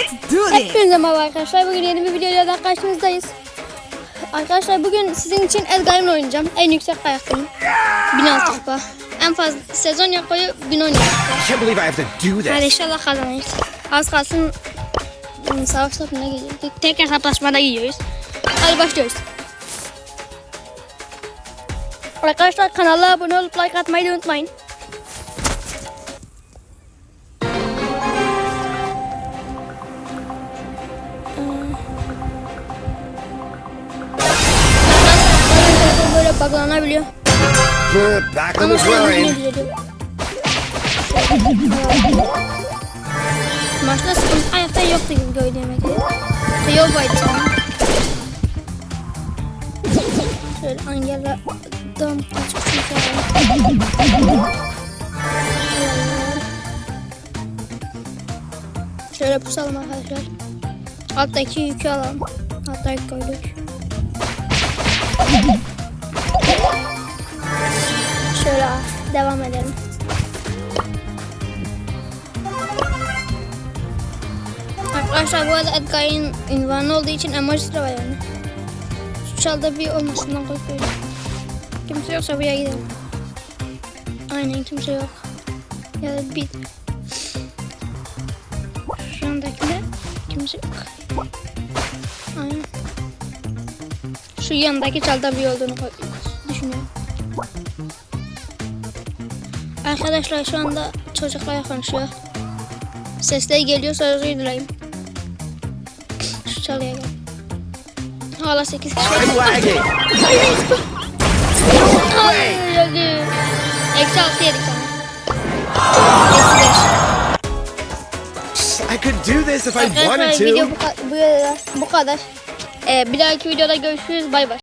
Let's do this. Hepinize merhaba arkadaşlar. Bugün yeni bir videoyla daha karşınızdayız. Arkadaşlar bugün sizin için Edgar'ımla oynayacağım. En yüksek kayaktayım. 1006 kupa. En fazla sezon yapmayı 1017 kupa. I can't believe I have to do Hadi inşallah kazanırız. Az kalsın ım, savaş topuna gidiyoruz. Tek hesaplaşmada gidiyoruz. Hadi başlıyoruz. Arkadaşlar kanala abone olup like atmayı da unutmayın. On Ama grind. Maçta sıkıntı ayakta yoktu gibi gördüğüme göre. Teo baydı sana. Şöyle Angela dam açık çünkü. Şöyle pusalım arkadaşlar. Alttaki yükü alalım. Alttaki koyduk. Devam edelim. Arkadaşlar bu arada Edgar'ın ünvanı olduğu için emoji de var yani. Şu çalda bir olmasından korkuyorum. Kimse yoksa buraya gidelim. Aynen kimse yok. Ya da bir... Şu andakinde kimse yok. Aynen. Şu yandaki çalda bir olduğunu düşünüyorum. Arkadaşlar şu anda çocuklar konuşuyor. Sesler geliyorsa özür dileyim. Şu çalıya gel. Hala 8 kişi. Eksi 6 yedik 5. I could do this if I wanted Arkadaşlar video to. bu, bu, bu kadar. Ee, bir dahaki videoda görüşürüz. Bay bay.